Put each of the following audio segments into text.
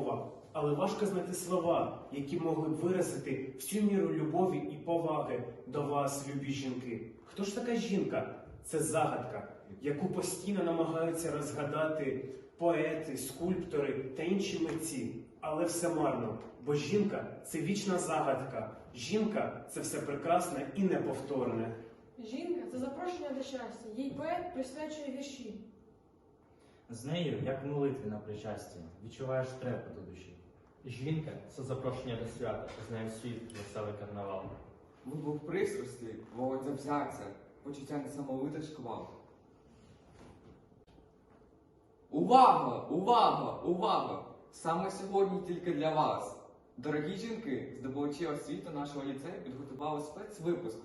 мова, але важко знайти слова, які могли б виразити всю міру любові і поваги до вас, любі жінки. Хто ж така жінка? Це загадка, яку постійно намагаються розгадати поети, скульптори та інші митці. Але все марно, бо жінка це вічна загадка. Жінка це все прекрасне і неповторне. Жінка це запрошення до щастя. Їй поет присвячує вірші. З нею, як в молитві на причасті, відчуваєш трепет у душі. Жінка це запрошення до свята, з нею світ веселий карнавал. Вибух пристрасті, вогонь завзяття, почуття несамовитих шквал. Увага! Увага! Увага! Саме сьогодні тільки для вас. Дорогі жінки, здобувачі освіти нашого ліцею підготували спецвипуск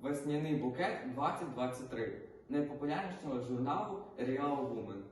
Весняний букет 2023 найпопулярнішого журналу Real Woman.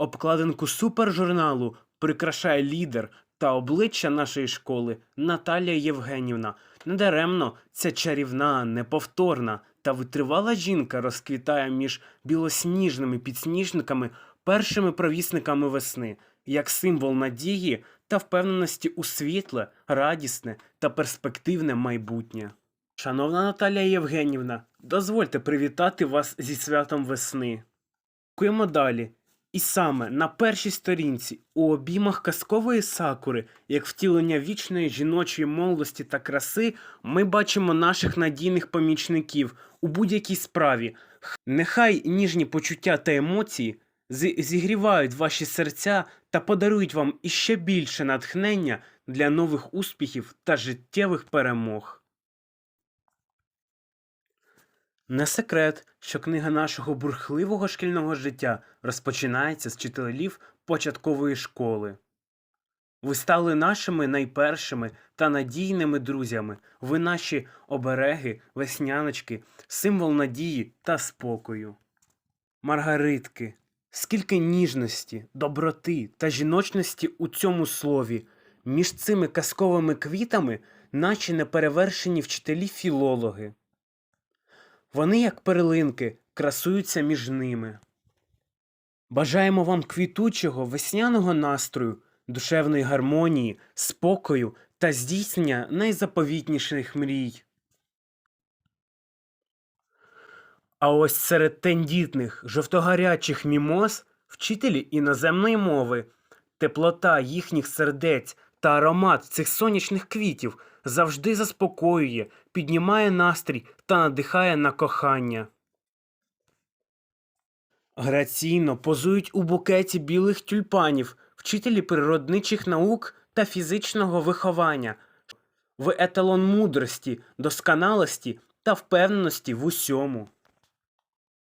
Обкладинку супержурналу прикрашає лідер та обличчя нашої школи Наталія Євгенівна. Недаремно ця чарівна, неповторна та витривала жінка розквітає між білосніжними підсніжниками першими провісниками весни, як символ надії та впевненості у світле, радісне та перспективне майбутнє. Шановна Наталія Євгенівна, дозвольте привітати вас зі святом весни. Дякуємо далі. І саме на першій сторінці, у обіймах казкової сакури, як втілення вічної жіночої молодості та краси, ми бачимо наших надійних помічників у будь-якій справі. Нехай ніжні почуття та емоції зігрівають ваші серця та подарують вам іще більше натхнення для нових успіхів та життєвих перемог. Не секрет, що книга нашого бурхливого шкільного життя розпочинається з вчителів початкової школи. Ви стали нашими найпершими та надійними друзями. Ви наші обереги, весняночки, символ надії та спокою. Маргаритки, скільки ніжності, доброти та жіночності у цьому слові. Між цими казковими квітами наші неперевершені вчителі-філологи. Вони, як перлинки, красуються між ними. Бажаємо вам квітучого весняного настрою, душевної гармонії, спокою та здійснення найзаповітніших мрій. А ось серед тендітних, жовтогарячих мімоз вчителі іноземної мови, теплота їхніх сердець та аромат цих сонячних квітів завжди заспокоює, піднімає настрій та надихає на кохання. Граційно позують у букеті білих тюльпанів вчителі природничих наук та фізичного виховання, в еталон мудрості, досконалості та впевненості в усьому.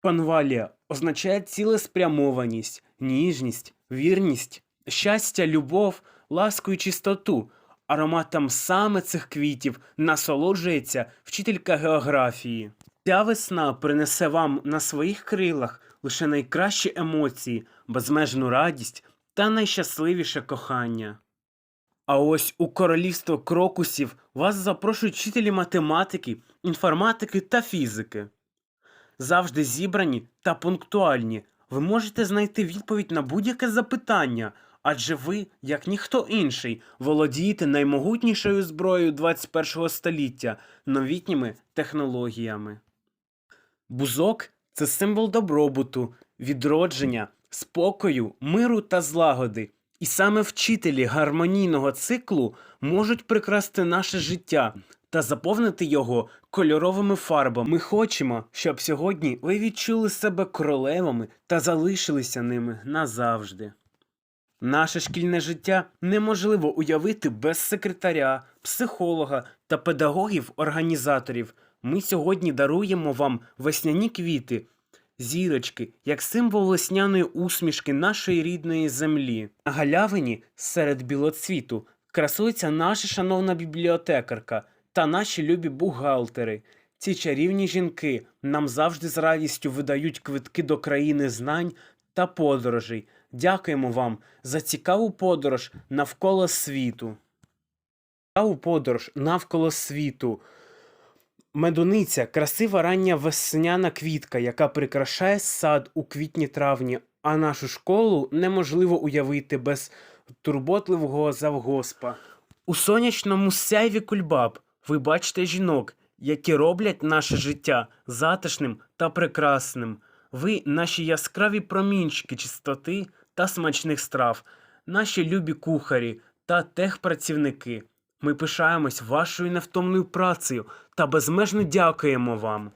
Панвалія означає цілеспрямованість, ніжність, вірність, щастя, любов, ласку і чистоту. Ароматом саме цих квітів насолоджується вчителька географії. Ця весна принесе вам на своїх крилах лише найкращі емоції, безмежну радість та найщасливіше кохання. А ось у королівство крокусів вас запрошують вчителі математики, інформатики та фізики. Завжди зібрані та пунктуальні. Ви можете знайти відповідь на будь-яке запитання, адже ви, як ніхто інший, володієте наймогутнішою зброєю 21 століття новітніми технологіями. Бузок це символ добробуту, відродження, спокою, миру та злагоди. І саме вчителі гармонійного циклу можуть прикрасти наше життя та заповнити його кольоровими фарбами. Ми хочемо, щоб сьогодні ви відчули себе королевами та залишилися ними назавжди. Наше шкільне життя неможливо уявити без секретаря, психолога та педагогів-організаторів. Ми сьогодні даруємо вам весняні квіти, зірочки, як символ весняної усмішки нашої рідної землі. На галявині серед білоцвіту красується наша шановна бібліотекарка та наші любі бухгалтери. Ці чарівні жінки нам завжди з радістю видають квитки до країни знань та подорожей. Дякуємо вам за цікаву подорож навколо світу. Цікаву подорож навколо світу. Медуниця красива рання весняна квітка, яка прикрашає сад у квітні-травні, А нашу школу неможливо уявити без турботливого завгоспа. У сонячному сяйві кульбаб ви бачите жінок, які роблять наше життя затишним та прекрасним. Ви наші яскраві промінчики чистоти та смачних страв, наші любі кухарі та техпрацівники. Ми пишаємось вашою невтомною працею та безмежно дякуємо вам.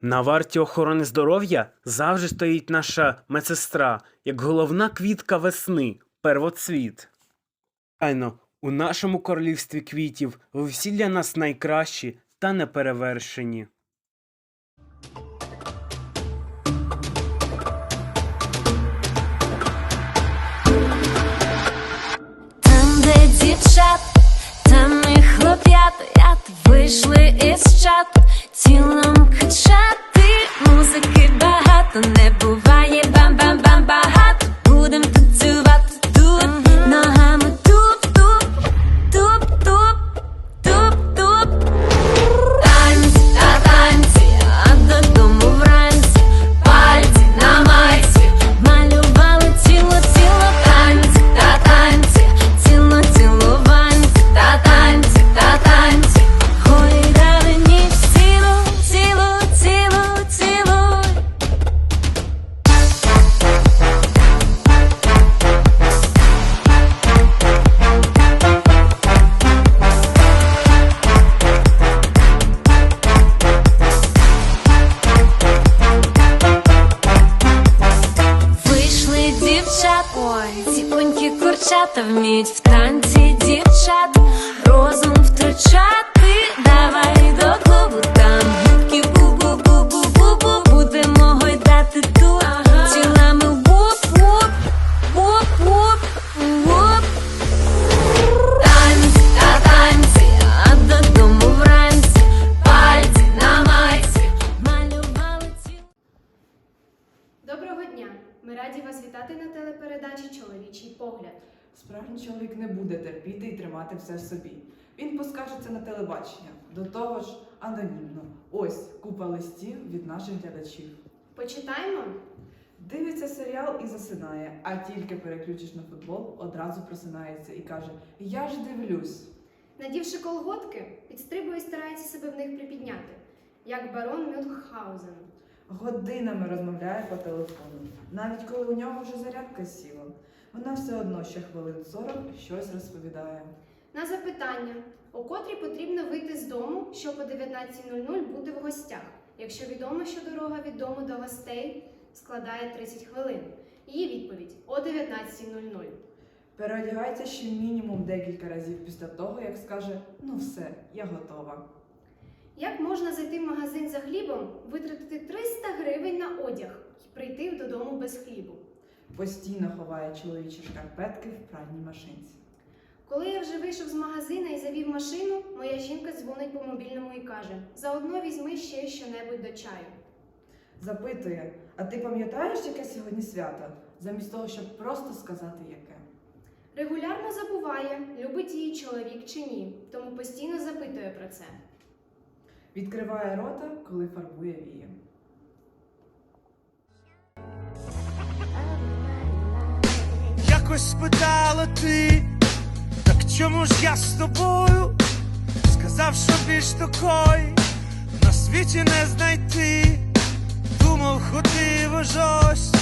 На варті охорони здоров'я завжди стоїть наша медсестра, як головна квітка весни, первоцвіт. Айно, у нашому королівстві квітів ви всі для нас найкращі та неперевершені. Дівчат, і хлоп'ят вийшли із чат, тілом качати, Поскаржиться на телебачення. До того ж, анонімно. Ось купа листів від наших глядачів. Почитаємо? Дивиться серіал і засинає, а тільки переключиш на футбол, одразу просинається і каже: Я ж дивлюсь. Надівши колготки, підстрибує і старається себе в них припідняти, як барон Мюнхгаузен. Годинами розмовляє по телефону, навіть коли у нього вже зарядка сіла. Вона все одно ще хвилин 40 щось розповідає. На запитання, у котрій потрібно вийти з дому, щоб о 19.00 бути в гостях, якщо відомо, що дорога від дому до гостей складає 30 хвилин. Її відповідь о 19.00. Переодягається ще мінімум декілька разів після того, як скаже: Ну все, я готова. Як можна зайти в магазин за хлібом, витратити 300 гривень на одяг і прийти додому без хлібу? Постійно ховає чоловічі шкарпетки в пральній машинці. Коли я вже вийшов з магазина і завів машину, моя жінка дзвонить по мобільному і каже: заодно візьми ще щонебудь до чаю. Запитує: А ти пам'ятаєш, яке сьогодні свято? Замість того, щоб просто сказати яке. Регулярно забуває, любить її чоловік чи ні, тому постійно запитує про це. Відкриває рота, коли фарбує вії. Якось спитала ти, чому ж я з тобою? Сказав, що більш такої на світі не знайти. Думав, ходив аж ось,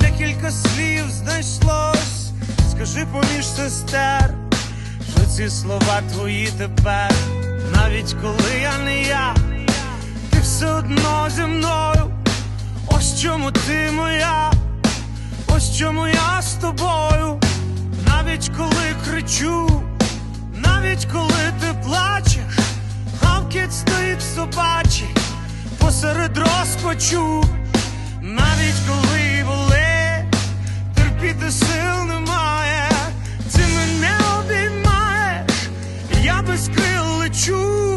декілька слів знайшлось. Скажи поміж сестер, що ці слова твої тепер, навіть коли я не я, ти все одно зі мною. Ось чому ти моя. Ось чому я з тобою, навіть коли кричу, навіть коли ти плачеш, Гамкіт стоїть собачий посеред розпачу, навіть коли болить, терпіти сил немає, ти мене обіймаєш, я без крил лечу,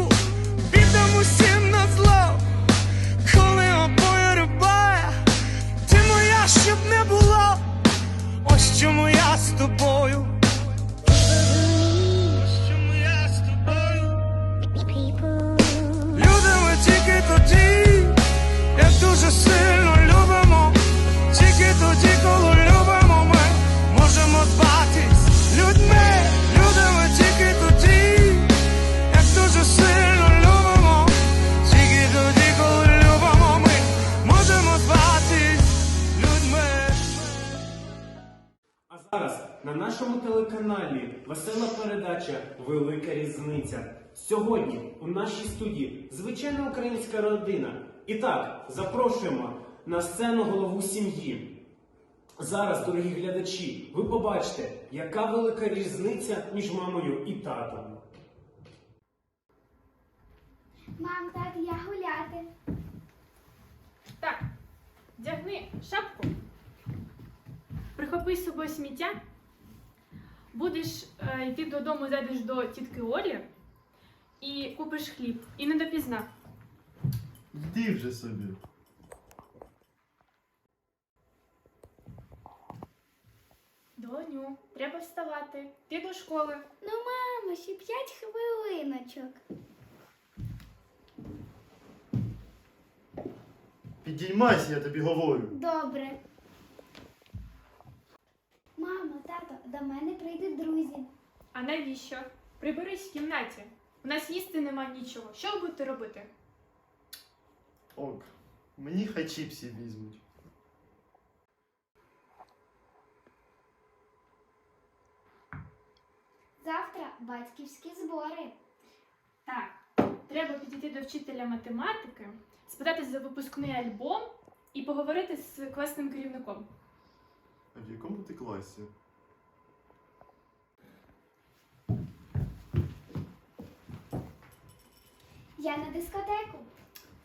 українська родина. І так, запрошуємо на сцену голову сім'ї. Зараз, дорогі глядачі, ви побачите, яка велика різниця між мамою і татом. Мам, тато, я гуляти. Так, вдягни шапку, прихопи з собою сміття, будеш е, йти додому, зайдеш до тітки Олі і купиш хліб. І не допізна. Йди вже собі. Доню, треба вставати. Ти до школи. Ну, мамо, ще п'ять хвилиночок. Підіймайся, я тобі говорю. Добре. Мамо, тато, до мене прийдуть друзі. А навіщо? Приберись в кімнаті. У нас їсти нема нічого. Що ви будете робити? Ок. Мені хай чіпсі візьмуть. Завтра батьківські збори. Так, треба підійти до вчителя математики, спитати за випускний альбом і поговорити з класним керівником. А в якому ти класі? Я на дискотеку.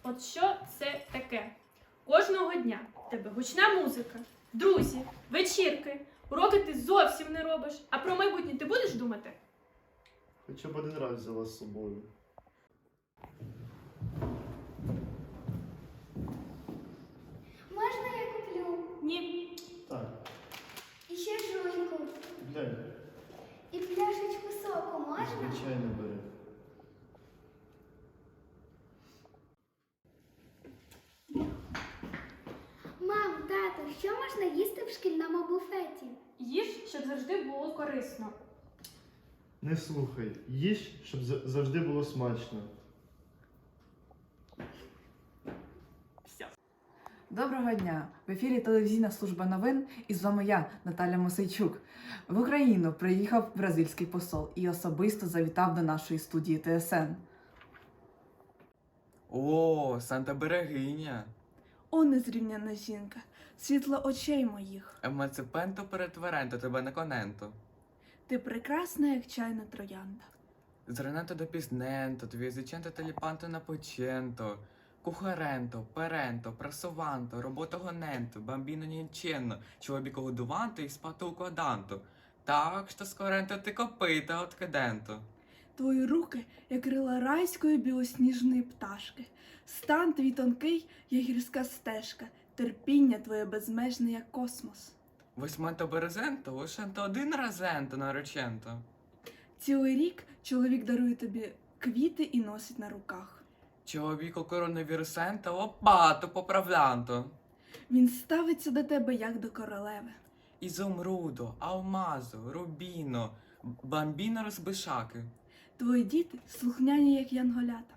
От що це таке? Кожного дня в тебе гучна музика, друзі, вечірки, уроки ти зовсім не робиш. А про майбутнє ти будеш думати? Хоча б один раз взяла з собою. Можна я куплю? Ні. Так, І ще жуйку. глянь, І пляшечку соку можна? звичайно бери. Мам, тато, що можна їсти в шкільному буфеті? Їж, щоб завжди було корисно. Не слухай, їж, щоб завжди було смачно. Доброго дня! В ефірі телевізійна служба новин і з вами я, Наталя Мосейчук. В Україну приїхав бразильський посол і особисто завітав до нашої студії ТСН. О, Санта Берегиня. О, незрівняна жінка, світло очей моїх. Емаципенто перетверенто тебе на коненто. Ти прекрасна, як чайна троянда. Зраненто до пізненто, твізиченто теліпанто на поченто. Кухаренто, перенто, прасованто, робота гоненто, бамбіно нінченно, чоловіко годуванто і спати укладанто. Так, що скоренто ти копита от кеденто. Твої руки, як крила райської білосніжної пташки. Стан твій тонкий, як гірська стежка, терпіння твоє безмежне, як космос. Восьменто березенто, лишенто один разенто нареченто. Цілий рік чоловік дарує тобі квіти і носить на руках. Чоловіко коронавірусенто, лопату поправлянто. Він ставиться до тебе як до королеви. Ізумрудо, алмазо, рубіно, бамбіно розбишаки. Твої діти слухняні, як янголята.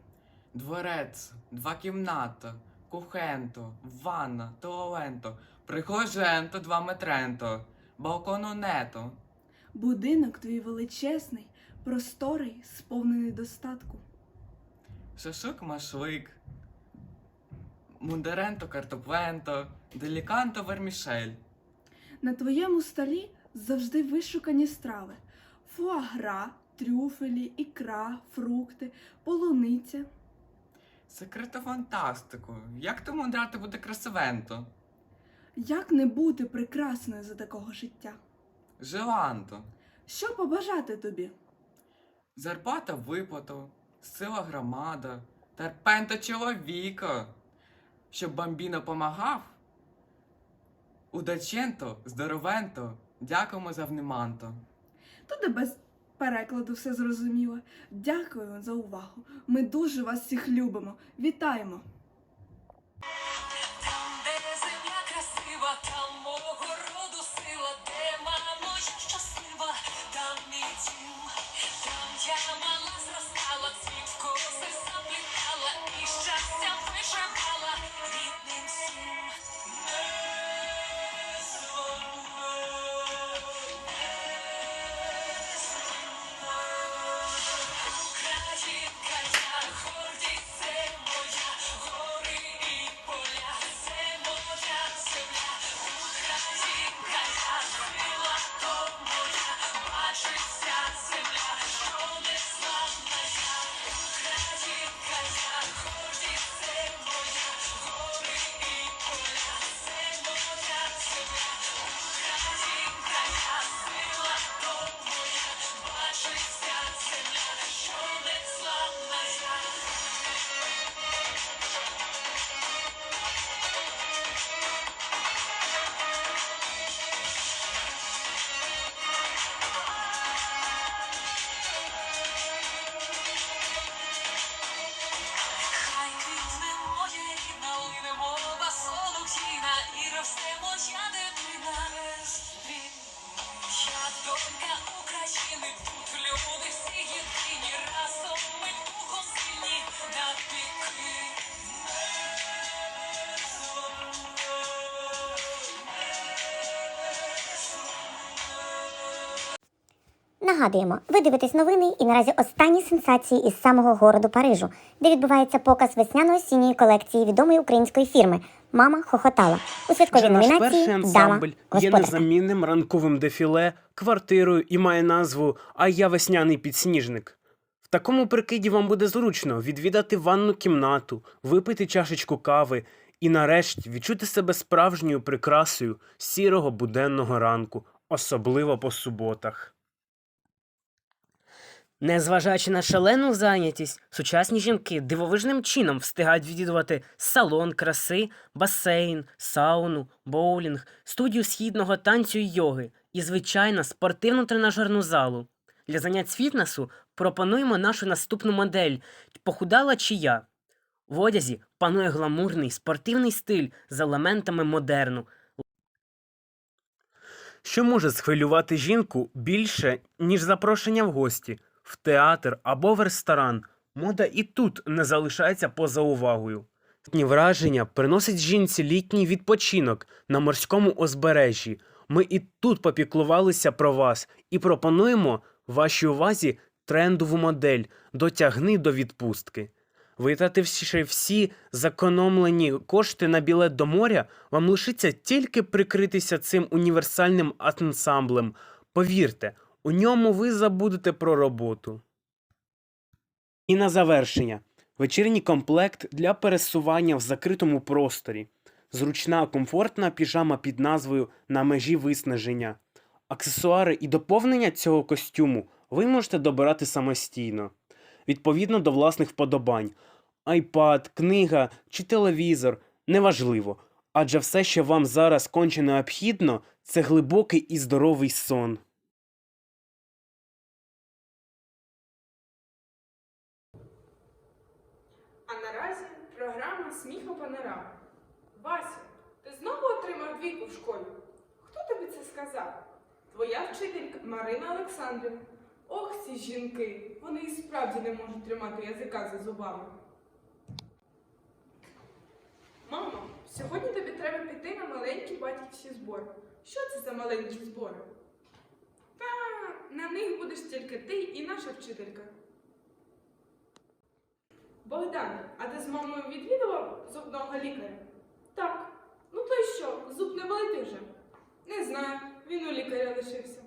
Дворець, два кімната, кухенто, ванна, туаленто, прихоженто, два метренто, балкононето. Будинок твій величезний, просторий, сповнений достатку. Шашлик машлик, мундеренто картопленто, деліканто вермішель. На твоєму столі завжди вишукані страви: фуагра, трюфелі, ікра, фрукти, полуниця. Секрето фантастику. Як тому драти буде красивенто? Як не бути прекрасною за такого життя? Желанто. Що побажати тобі? Зарплата виплату, сила громада, терпенто чоловіка, щоб бамбіно помагав. Удаченто, здоровенто, дякуємо за вніманто. Туди без перекладу все зрозуміло. Дякую за увагу. Ми дуже вас всіх любимо. Вітаємо! Нагадуємо, ви дивитесь новини і наразі останні сенсації із самого городу Парижу, де відбувається показ весняно-осінньої колекції відомої української фірми Мама хохотала у святковій Вже наш номінації перший Дама ансамбль є незамінним ранковим дефіле, квартирою і має назву А я весняний підсніжник. В такому прикиді вам буде зручно відвідати ванну кімнату, випити чашечку кави і нарешті відчути себе справжньою прикрасою сірого буденного ранку, особливо по суботах. Незважаючи на шалену зайнятість, сучасні жінки дивовижним чином встигають відвідувати салон краси, басейн, сауну, боулінг, студію східного танцю і йоги і, звичайно, спортивну тренажерну залу. Для занять фітнесу пропонуємо нашу наступну модель похудала чи я. В одязі панує гламурний спортивний стиль з елементами модерну. Що може схвилювати жінку більше, ніж запрошення в гості, в театр або в ресторан? Мода і тут не залишається поза увагою. Літні враження приносить жінці літній відпочинок на морському узбережжі. Ми і тут попіклувалися про вас і пропонуємо вашій увазі трендову модель дотягни до відпустки. Витративши всі зекономлені кошти на білет до моря, вам лишиться тільки прикритися цим універсальним ансамблем. Повірте, у ньому ви забудете про роботу. І на завершення вечірній комплект для пересування в закритому просторі, зручна комфортна піжама під назвою На межі виснаження. Аксесуари і доповнення цього костюму ви можете добирати самостійно, відповідно до власних вподобань. Айпад, книга чи телевізор неважливо, адже все, що вам зараз конче необхідно, це глибокий і здоровий сон. А наразі програма Сміхопанорама. Вася, ти знову отримав двійку в школі? Хто тобі це сказав? Твоя вчителька Марина Олександрівна. Ох, ці жінки, вони і справді не можуть тримати язика за зубами. Мамо, сьогодні тобі треба піти на маленькі батьківські збори. Що це за маленькі збори? Та на них будеш тільки ти і наша вчителька. Богдан, а ти з мамою відвідував зубного лікаря? Так. Ну то й що, зуб не болить вже? Не знаю, він у лікаря лишився.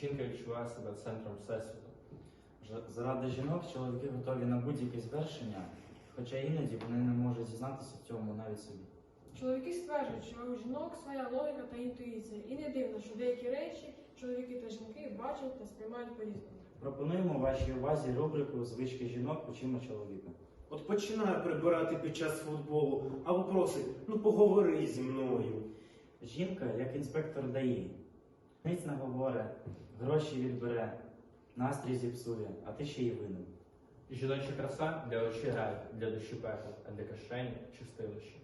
Жінка відчуває себе центром всесвіту. Заради жінок чоловіки готові на будь-які звершення, хоча іноді вони не можуть зізнатися в цьому навіть собі. Чоловіки стверджують, що у жінок своя логіка та інтуїція, і не дивно, що деякі речі чоловіки та жінки бачать та сприймають по-різному. Пропонуємо вашій увазі рубрику Звички жінок очима чоловіка. От починає прибирати під час футболу, або просить, ну поговори зі мною. Жінка, як інспектор дає, ниць наговоре, гроші відбере, настрій зіпсує, а ти ще й винен. Жіноча краса для очі рай, для душі пекло, а для кишені чистилище.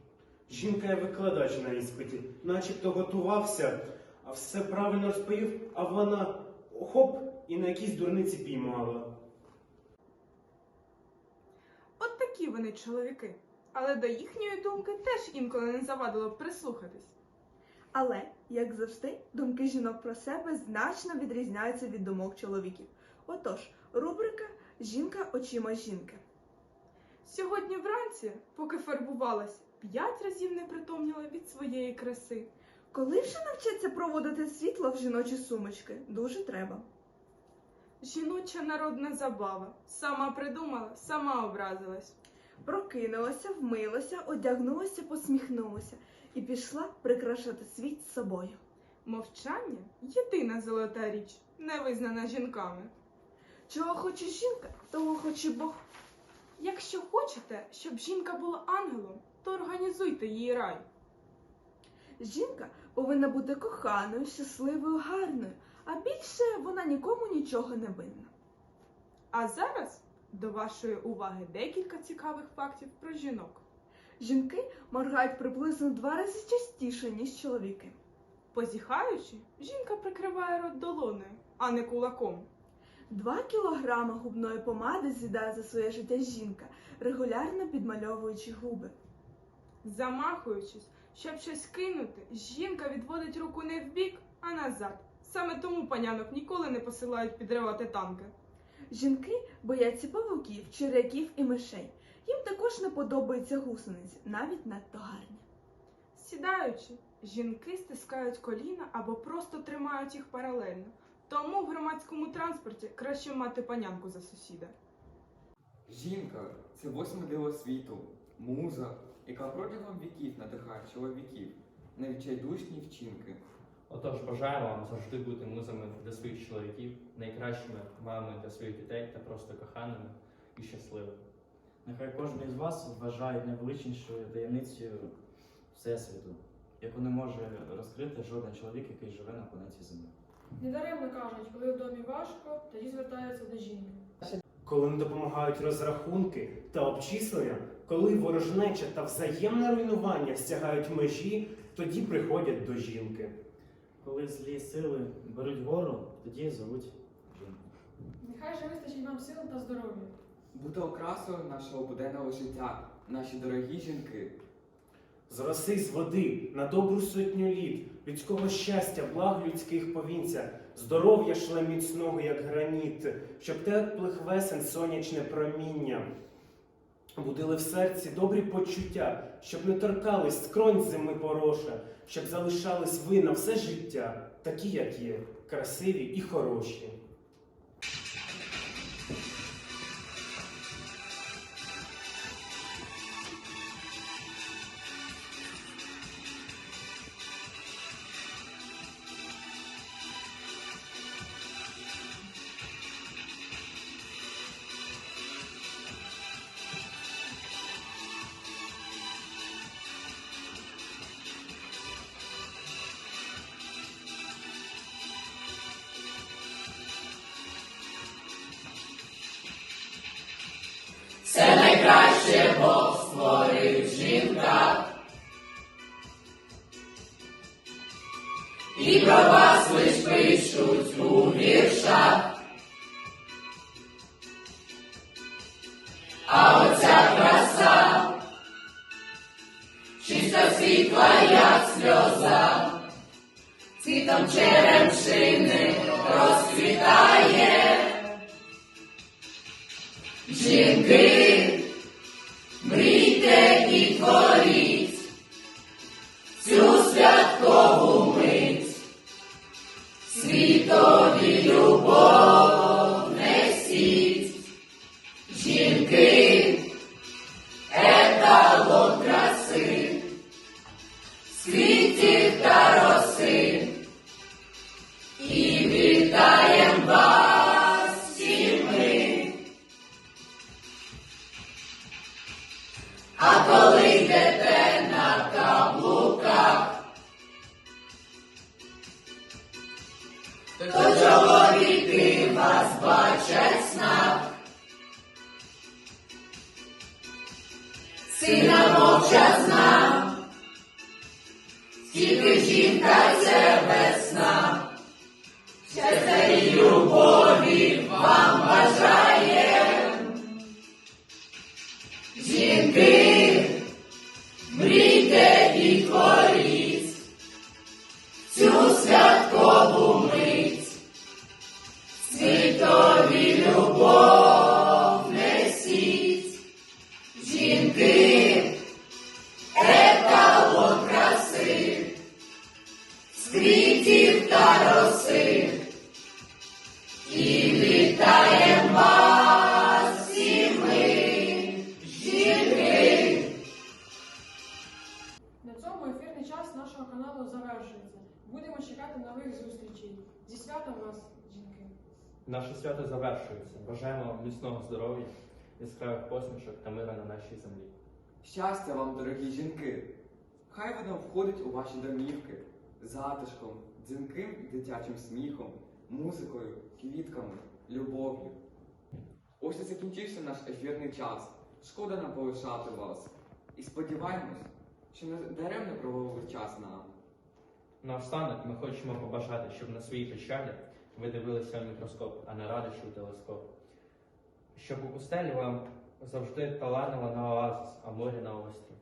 Жінка є викладач на іспиті, начебто готувався, а все правильно розповів, а вона хоп і на якійсь дурниці піймала. От такі вони чоловіки. Але до їхньої думки теж інколи не завадило б прислухатись. Але, як завжди, думки жінок про себе значно відрізняються від думок чоловіків. Отож, рубрика Жінка очима жінки. Сьогодні вранці, поки фарбувалась, п'ять разів не притомніла від своєї краси. Коли вже навчаться проводити світло в жіночі сумочки? Дуже треба. Жіноча народна забава. Сама придумала, сама образилась. Прокинулася, вмилася, одягнулася, посміхнулася і пішла прикрашати світ з собою. Мовчання єдина золота річ, не визнана жінками. Чого хоче жінка, того хоче Бог. Якщо хочете, щоб жінка була ангелом, то організуйте їй рай. Жінка повинна бути коханою, щасливою, гарною, а більше вона нікому нічого не винна. А зараз до вашої уваги декілька цікавих фактів про жінок. Жінки моргають приблизно два рази частіше, ніж чоловіки. Позіхаючи, жінка прикриває рот долоною, а не кулаком. Два кілограма губної помади з'їдає за своє життя жінка, регулярно підмальовуючи губи. Замахуючись, щоб щось кинути, жінка відводить руку не вбік, а назад. Саме тому панянок ніколи не посилають підривати танки. Жінки бояться павуків, черв'яків і мишей. Їм також не подобаються гусениці, навіть надто гарні. Сідаючи, жінки стискають коліна або просто тримають їх паралельно. Тому в громадському транспорті краще мати панянку за сусіда. Жінка це восьме диво світу, муза, яка протягом віків надихає чоловіків на відчайдушні вчинки. Отож, бажаємо вам завжди бути музами для своїх чоловіків, найкращими мамами для своїх дітей та просто коханими і щасливими. Нехай кожен із вас вважає найвеличнішою таємницею Всесвіту, яку не може розкрити жоден чоловік, який живе на планеті Земля. Недаремно кажуть, коли в домі важко, тоді звертаються до жінки. Коли не допомагають розрахунки та обчислення, коли ворожнеча та взаємне руйнування стягають межі, тоді приходять до жінки. Коли злі сили беруть гору, тоді зовуть жінку. Нехай же вистачить вам сил та здоров'я. Бути окрасою нашого буденного життя, наші дорогі жінки. З роси з води на добру сотню літ, людського щастя, благ людських повінця, здоров'я шле міцного, як граніт, щоб теплих весен сонячне проміння. Будили в серці добрі почуття, щоб не торкались скронь зими пороша, щоб залишались ви на все життя, такі, як є, красиві і хороші. Найкраще Бог створив жінка. І про вас лиш пишуть у віршах. А оця краса, чиста світла, як сльоза, цвітом черемшини розцвітає. Жінки, мрійте і посмішок та мира на нашій землі. Щастя вам, дорогі жінки! Хай воно входить у ваші домівки затишком, дзвінким дитячим сміхом, музикою, квітками, любов'ю. Ось і закінчився наш ефірний час. Шкода нам полишати вас. І сподіваємось, що не даремно провели час нам. Наостанок ми хочемо побажати, щоб на своїй печалі ви дивилися в мікроскоп, а не радощі у телескоп. Щоб у пустелі вам завжди таланила на оазис, а морі на острів.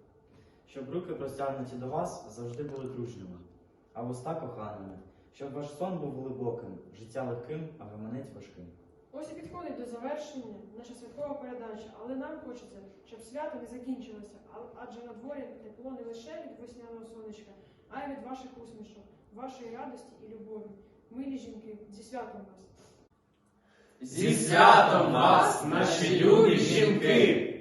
Щоб руки простягнуті до вас завжди були дружніми, а вуста коханими, щоб ваш сон був глибоким, життя легким, а гаманець важким. Ось і підходить до завершення наша святкова передача, але нам хочеться, щоб свято не закінчилося, адже на дворі тепло не лише від весняного сонечка, а й від ваших усмішок, вашої радості і любові. Милі жінки, зі святом вас! Зі святом вас, наші любі жінки!